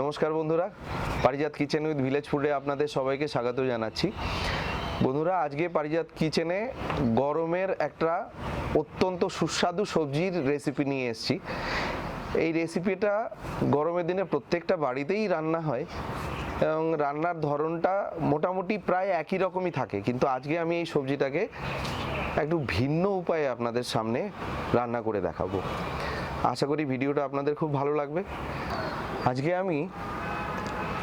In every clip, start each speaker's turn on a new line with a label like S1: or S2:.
S1: নমস্কার বন্ধুরা, পারিজাত kitchen with village ফুডে আপনাদের সবাইকে স্বাগত জানাচ্ছি। বন্ধুরা, আজকে পারিজাত কিচেনে গরমের একটা অত্যন্ত সুস্বাদু সবজির রেসিপি নিয়ে এসেছি। এই রেসিপিটা গরমের দিনে প্রত্যেকটা বাড়িতেই রান্না হয় এবং রান্নার ধরনটা মোটামুটি প্রায় একই রকমই থাকে। কিন্তু আজকে আমি এই সবজিটাকে একটু ভিন্ন উপায়ে আপনাদের সামনে রান্না করে দেখাবো। আশা করি ভিডিওটা আপনাদের খুব ভালো লাগবে। আজকে আমি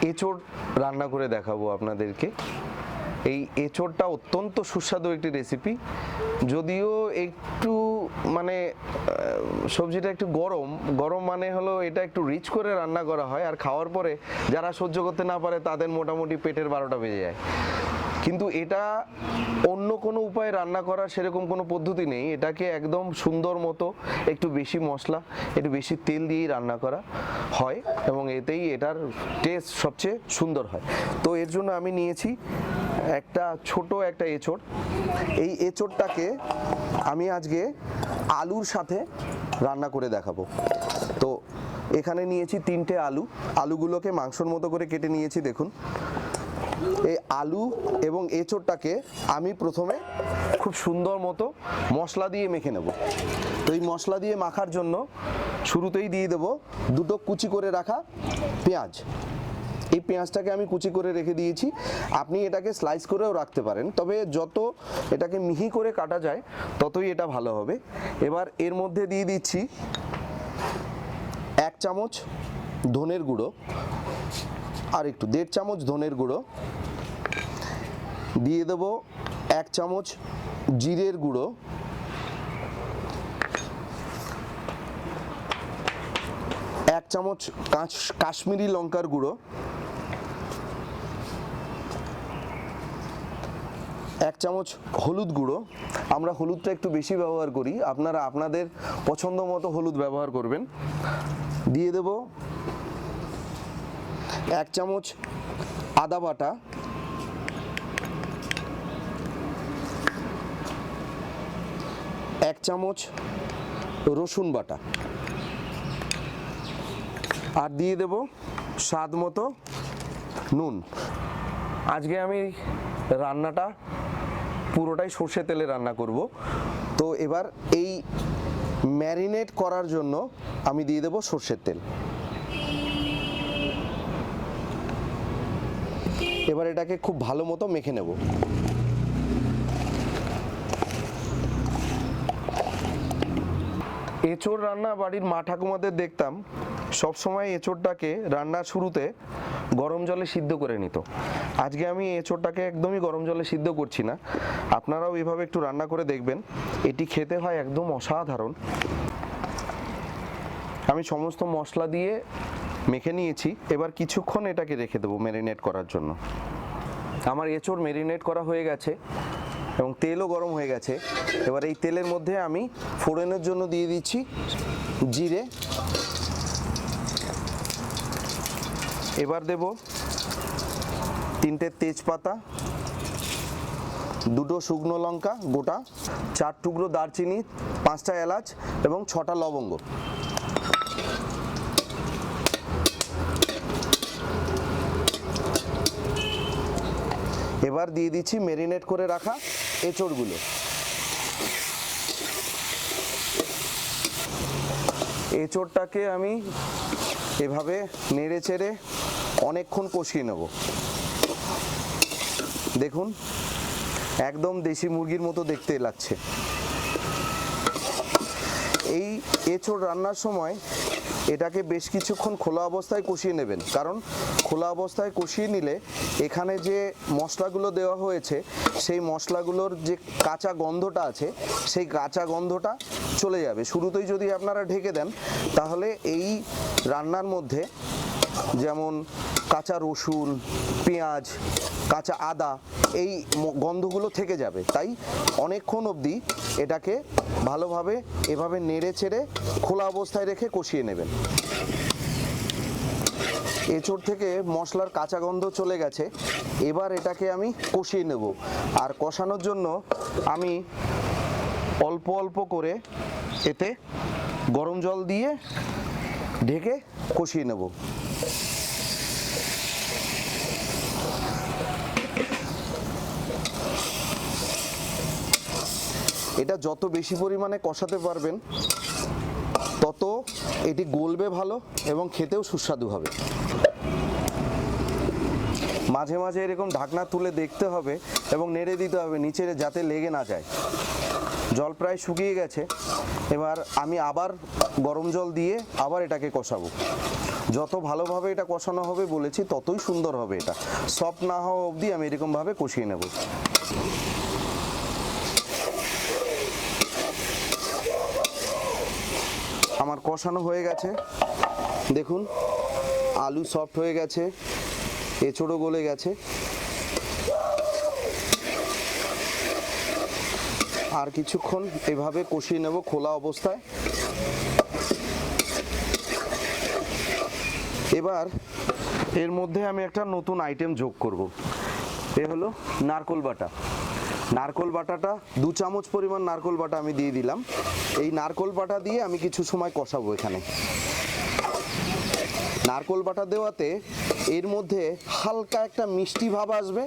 S1: এঁচোড় রান্না করে দেখাবো আপনাদেরকে। এই এঁচোড়টা অত্যন্ত সুস্বাদু একটি রেসিপি যদিও একটু মানে সবজিটা একটু গরম। গরম মানে হলো এটা একটু রিচ করে রান্না করা হয়, আর খাওয়ার পরে যারা সহ্য করতে না পারে তাদের মোটামুটি পেটের বারোটা বেজে যায়। কিন্তু এটা অন্য কোনো উপায়ে রান্না করার সেরকম কোনো পদ্ধতি নেই। এটাকে একদম সুন্দর মতো একটু বেশি মশলা, একটু বেশি তেল দিয়েই রান্না করা হয় এবং এতেই এটার টেস্ট সবচেয়ে সুন্দর হয়। তো এর জন্য আমি নিয়েছি একটা ছোট একটা এঁচড়। এই এঁচড়টাকে আমি আজকে আলুর সাথে রান্না করে দেখাবো। তো এখানে নিয়েছি তিনটে আলু। আলুগুলোকে মাংসর মতো করে কেটে নিয়েছি, দেখুন। এই আলু এবং এঁচোড়টাকে আমি প্রথমে খুব সুন্দর মতো মশলা দিয়ে মেখে নেব। তো এই মশলা দিয়ে মাখার জন্য শুরুতেই দিয়ে দেবো দুটো কুচি করে রাখা পেঁয়াজ। এই পেঁয়াজটাকে আমি কুচি করে রেখে দিয়েছি। আপনি এটাকে স্লাইস করেও রাখতে পারেন, তবে যত এটাকে মিহি করে কাটা যায়, ততই এটা ভালো হবে। এবার এর মধ্যে দিয়ে দিচ্ছি এক চামচ ধনের গুঁড়ো আর একটু দেড় চামচ ধনের গুঁড়ো। দিয়ে দেব এক চামচ জিরের গুঁড়ো। এক চামচ কাশ্মীরি লঙ্কার গুঁড়ো। এক চামচ হলুদ গুঁড়ো। আমরা হলুদটা একটু বেশি ব্যবহার করি। আপনারা আপনাদের পছন্দ মতো হলুদ ব্যবহার করবেন। দিয়ে দেব এক চামচ আদা বাটা, এক চামচ রসুন বাটা আর দিয়ে দেব স্বাদ মতো নুন। আজকে আমি রান্নাটা পুরোটাই সর্ষে তেলে রান্না করব। তো এবার এই ম্যারিনেট করার জন্য আমি দিয়ে দেব সর্ষের তেল। এবার এটাকে খুব ভালো মতো মেখে নেব। এঁচড় রান্না বাড়ির মা ঠাকুমাদের দেখতাম সবসময় এঁচড়টাকে রান্নার শুরুতে গরম জলে সিদ্ধ করে নিত। আজকে আমি এঁচড়টাকে একদমই গরম জলে সিদ্ধ করছি না। আপনারাও এভাবে একটু রান্না করে দেখবেন। এটি খেতে হয় একদম অসাধারণ। আমি সমস্ত মশলা দিয়ে মেখে নিয়েছি। এবার কিছুক্ষণ এটাকে রেখে দেবো ম্যারিনেট করার জন্য। আমার এঁচড় ম্যারিনেট করা হয়ে গেছে এবং তেলও গরম হয়ে গেছে। এবার এই তেলের মধ্যে আমি ফোড়নের জন্য দিয়ে দিচ্ছি জিরে। এবার দেব তিনটে তেজপাতা, দুটো শুকনো লঙ্কা গোটা, চার টুকরো দারচিনি, পাঁচটা এলাচ এবং ছটা লবঙ্গ। এবার দিয়ে দিচ্ছি মেরিনেট করে রাখা এঁচড়গুলো। এঁচড়টাকে আমি এভাবে নেড়ে চেড়ে অনেকক্ষণ কষিয়ে নেব। দেখুন, একদম দেশি মুরগির মতো দেখতে লাগছে। এই এঁচড় রান্নার সময় এটাকে বেশ কিছুক্ষণ খোলা অবস্থায় কষিয়ে নেবেন। কারণ খোলা অবস্থায় কষিয়ে নিলে এখানে যে মশলাগুলো দেওয়া হয়েছে, সেই মশলাগুলোর যে কাঁচা গন্ধটা আছে, সেই কাঁচা গন্ধটা চলে যাবে। শুরুতেই যদি আপনারা ঢেকে দেন, তাহলে এই রান্নার মধ্যে যেমন কাঁচা রসুন, পেঁয়াজ, কাঁচা আদা, এই গন্ধগুলো থেকে যাবে। তাই অনেকক্ষণ অবধি এটাকে ভালোভাবে এভাবে নেড়ে চেড়ে খোলা অবস্থায় রেখে কষিয়ে নেবেন। এঁচড় থেকে মশলার কাঁচা গন্ধ চলে গেছে। এবার এটাকে আমি কষিয়ে নেব। আর কষানোর জন্য আমি অল্প অল্প করে এতে গরম জল দিয়ে ঢেকে কষিয়ে নেব। এটা যত বেশি পরিমাণে কষাতে পারবেন, তত এটি গলবে ভালো এবং খেতেও সুস্বাদু হবে। মাঝে মাঝে এরকম ঢাকনা তুলে দেখতে হবে এবং নেড়ে দিতে হবে নিচে যাতে লেগে না যায়। জল প্রায় শুকিয়ে গেছে, এবার আমি আবার গরম জল দিয়ে আবার এটাকে কষাবো। যত ভালোভাবে এটা কষানো হবে বলেছি, ততই সুন্দর হবে এটা। সফট না হওয়া অবধি আমি এরকমভাবে কষিয়ে নেব। কষানো হয়ে গেছে। দেখুন, আলু সফট হয়ে গেছে এঁচড়ও গলে গেছে। আর কিছুক্ষণ এভাবে কষিয়ে নেব খোলা অবস্থায়। এবার এর মধ্যে আমি একটা নতুন আইটেম যোগ করব। এ হলো নারকোল বাটা। নারকোল বাটাটা, দু চামচ পরিমাণ নারকোল বাটা আমি দিয়ে দিলাম। এই নারকোল বাটা দিয়ে আমি কিছু সময় কষাবো এখানে। নারকোল বাটা দেওয়াতে এর মধ্যে হালকা একটা মিষ্টি ভাব আসবে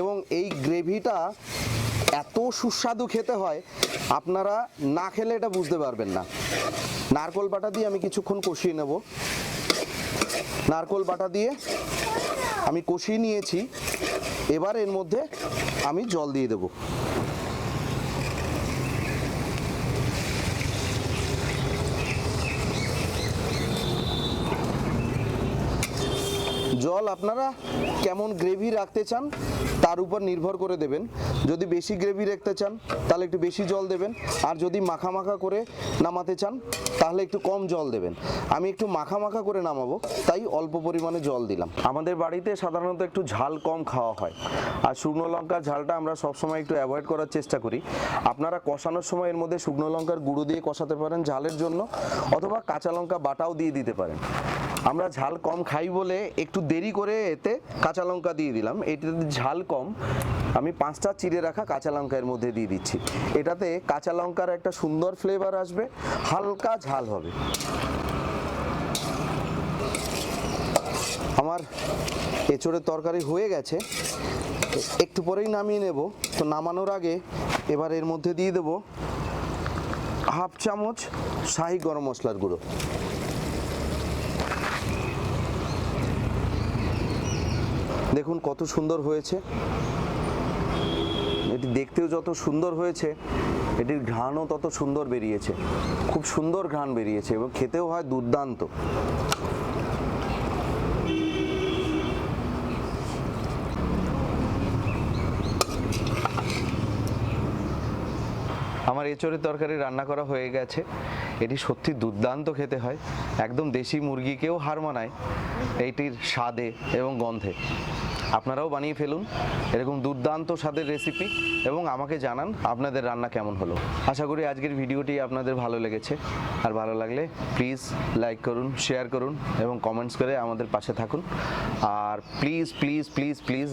S1: এবং এই গ্রেভিটা এত সুস্বাদু খেতে হয়, আপনারা না খেলে এটা বুঝতে পারবেন না। নারকোল বাটা দিয়ে আমি কিছুক্ষণ কষিয়ে নেব। নারকোল বাটা দিয়ে আমি কষিয়ে নিয়েছি। এবার এর মধ্যে আমি জল দিয়ে দেবো। জল আপনারা কেমন গ্রেভি রাখতে চান তার উপর নির্ভর করে দেবেন। যদি বেশি গ্রেভি রাখতে চান, তাহলে একটু বেশি জল দেবেন। আর যদি মাখা মাখা করে নামাতে চান, তাহলে একটু কম জল দেবেন। আমি একটু মাখা মাখা করে নামাবো, তাই অল্প পরিমাণে জল দিলাম। আমাদের বাড়িতে সাধারণত একটু ঝাল কম খাওয়া হয়। আর শুকনো লঙ্কার ঝালটা আমরা সবসময় একটু অ্যাভয়েড করার চেষ্টা করি। আপনারা কষানোর সময় এর মধ্যে শুকনো লঙ্কার গুঁড়ো দিয়ে কষাতে পারেন ঝালের জন্য, অথবা কাঁচা লঙ্কা বাটাও দিয়ে দিতে পারেন। আমরা ঝাল কম খাই বলে একটু দেরি করে এতে কাঁচা লঙ্কা দিয়ে দিলাম। এটাতে ঝাল কম। আমি পাঁচটা চিড়ে রাখা কাঁচা লঙ্কা এর মধ্যে দিয়ে দিচ্ছি। এটাতে কাঁচা লঙ্কার একটা সুন্দর ফ্লেভার আসবে। হালকা ঝাল হবে। আমার এঁচড়ের তরকারি হয়ে গেছে। একটু পরেই নামিয়ে নেব। তো নামানোর আগে এবার এর মধ্যে দিয়ে দেব হাফ চামচ শাহি গরম মশলার গুঁড়ো। দেখুন কত সুন্দর হয়েছে। এটি দেখতেও যত সুন্দর হয়েছে, এটির ঘ্রাণও তত সুন্দর বেরিয়েছে। খুব সুন্দর ঘ্রাণ বেরিয়েছে এবং খেতেও হয় দুর্দান্ত। আমার এঁচড়ের তরকারি রান্না করা হয়ে গেছে। এটি সত্যি দুর্দান্ত খেতে হয়। একদম দেশি মুরগিকেও হার মানায়। এইটির স্বাদে এবং গন্ধে। আপনারাও বানিয়ে ফেলুন। এরকম দুর্দান্ত স্বাদের রেসিপি এবং আমাকে জানান আপনাদের রান্না কেমন হলো। আশা করি আজকের ভিডিওটি আপনাদের ভালো লেগেছে। আর ভালো লাগলে প্লিজ লাইক করুন শেয়ার করুন এবং কমেন্টস করে আমাদের পাশে থাকুন। আর প্লিজ প্লিজ প্লিজ প্লিজ